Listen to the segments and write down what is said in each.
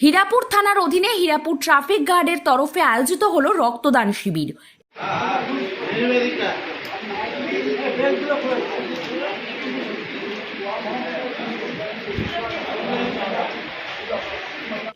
হীরাপুর থানার অধীনে হীরাপুর ট্রাফিক গার্ডের তরফে আয়োজিত হলো রক্তদান শিবির।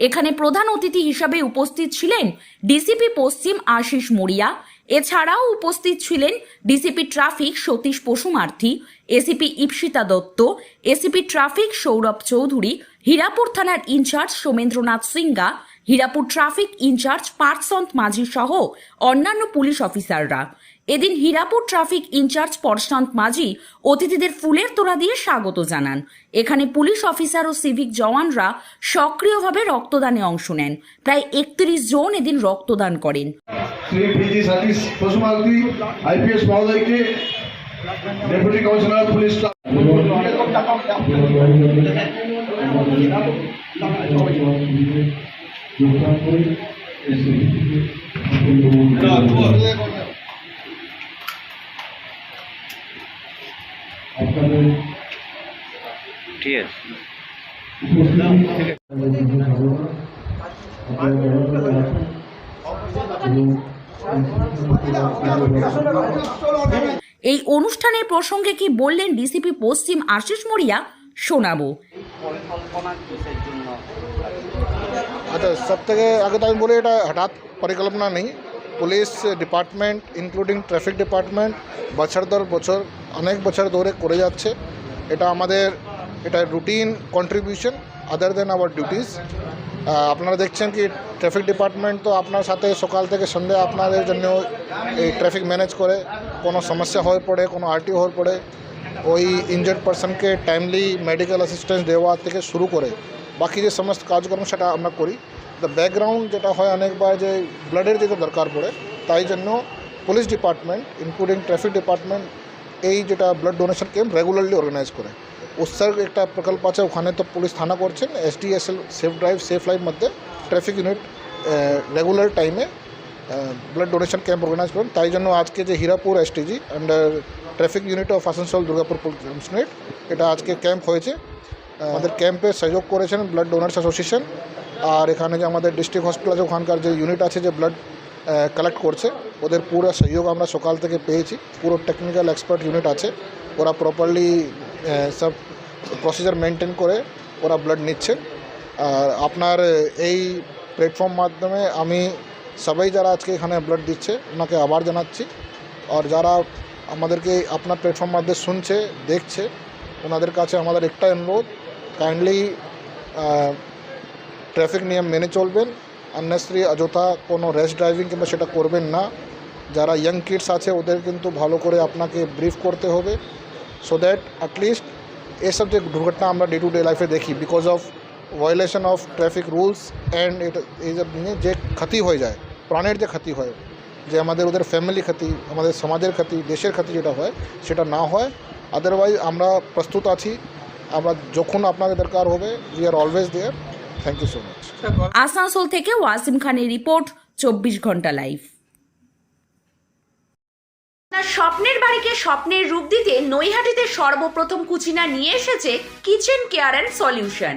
এখানে প্রধান অতিথি হিসাবে উপস্থিত ছিলেন ডিসিপি পশ্চিম আশিস মরিয়া এছাড়াও উপস্থিত ছিলেন DCP traffic Satish Pasumarthi ACP Ipsita Dutta ACP traffic Sourav Chowdhury, Hirapur থানার incharge Somendranath Sinha Hirapur traffic incharge Parthasanta Majhi সহ অন্যান্য পুলিশ অফিসাররা। এদিন হীরাপুর ট্রাফিক ইনচার্জ পরশান্ত মাঝি অতিথিদের ফুলের তোড়া দিয়ে স্বাগত জানান। এখানে পুলিশ অফিসার ও সিভিক জওয়ানরা সক্রিয়ভাবে রক্তদানে অংশ নেন। প্রায় একত্রিশ জন এদিন রক্তদান করেন। পুলিশ এই অনুষ্ঠানের প্রসঙ্গে কি বললেন ডিসিপি পশ্চিম আশিস মরিয়া শোনাবো। পরিকল্পনা জন্য আচ্ছা সব থেকে আগে তো আমি বলি এটা হঠাৎ পরিকল্পনা নেই। Police department including traffic department বছর দর বছর, অনেক বছর ধরে করে যাচ্ছে। এটা আমাদের, এটা routine contribution other than our duties আপনারা দেখছেন কি ট্রাফিক ডিপার্টমেন্ট তো আপনার সাথে সকাল থেকে সন্ধ্যে আপনাদের জন্য এই ট্রাফিক ম্যানেজ করে। কোনো সমস্যা হয়ে পড়ে, কোনো আরটি হয়ে পড়ে। ওই ইনজার্ড পার্সনকে টাইমলি মেডিকেল অ্যাসিস্ট্যান্স দেওয়া থেকে শুরু করে বাকি যে সমস্ত কাজকর্ম সেটা আমরা করি। দ্য ব্যাকগ্রাউন্ড যেটা হয় অনেকবার যে ব্লাডের যেটা দরকার পড়ে, তাই জন্য police department including traffic department এই যেটা blood donation camp regularly organise করে। উৎসর্গ একটা প্রকল্প আছে, ওখানে তো পুলিশ থানা করছেন SDSL safe drive safe life মধ্যে ট্রাফিক ইউনিট রেগুলার টাইমে ব্লাড ডোনেশন ক্যাম্প অর্গানাইজ করেন। তাই জন্য আজকে যে Hirapur STG under traffic unit of Asansol Durgapur commissionerate এটা আজকে ক্যাম্প হয়েছে। আমাদের ক্যাম্পে সহযোগ করেছেন ব্লাড ডোনার্স অ্যাসোসিয়েশন আর এখানে যে আমাদের ডিস্ট্রিক্ট হসপিটাল আছে, ওখানকার যে ইউনিট আছে, যে ব্লাড কালেক্ট করছে, ওদের পুরো সহযোগ আমরা সকাল থেকে পেয়েছি। পুরো টেকনিক্যাল এক্সপার্ট ইউনিট আছে। ওরা প্রপারলি সব প্রসিজার মেনটেন করে ওরা ব্লাড নিচ্ছে। আর আপনার এই প্ল্যাটফর্ম মাধ্যমে আমি সবাই যারা আজকে এখানে ব্লাড দিচ্ছে, ওনাকে আবার জানাচ্ছি। আর যারা আমাদেরকে আপনার প্ল্যাটফর্ম মাধ্যমে শুনছে, দেখছে, ওনাদের কাছে আমাদের একটা অনুরোধ কাইন্ডলি ট্রাফিক নিয়ম মেনে চলবেন। আননেসেসারি অযথা কোনো র্যাশ ড্রাইভিং কিংবা সেটা করবেন না। যারা ইয়াং কিডস আছে, ওদের কিন্তু ভালো করে আপনাকে ব্রিফ করতে হবে। সো দ্যাট অ্যাটলিস্ট এসব যে দুর্ঘটনা আমরা ডে টু ডে লাইফে দেখি because of violation of traffic rules and এটা এই সব নিয়ে যে ক্ষতি হয়ে যায় প্রাণের যে ক্ষতি হয় যে আমাদের ওদের ফ্যামিলি ক্ষতি আমাদের সমাজের ক্ষতি দেশের ক্ষতি যেটা হয় সেটা না হয়। আদারওয়াইজ আমরা প্রস্তুত আছি। আমরা যখন আপনাদের দরকার হবে we are always there thank you so much Asansol থেকে ওয়াসিম খানের রিপোর্ট চব্বিশ ঘণ্টা লাইভ। আপনার স্বপ্নের বাড়িকে স্বপ্নের রূপ দিতে নৈহাটিতে সর্বপ্রথম কুচিনা নিয়ে এসেছে কিচেন কেয়ার অ্যান্ড সলিউশন।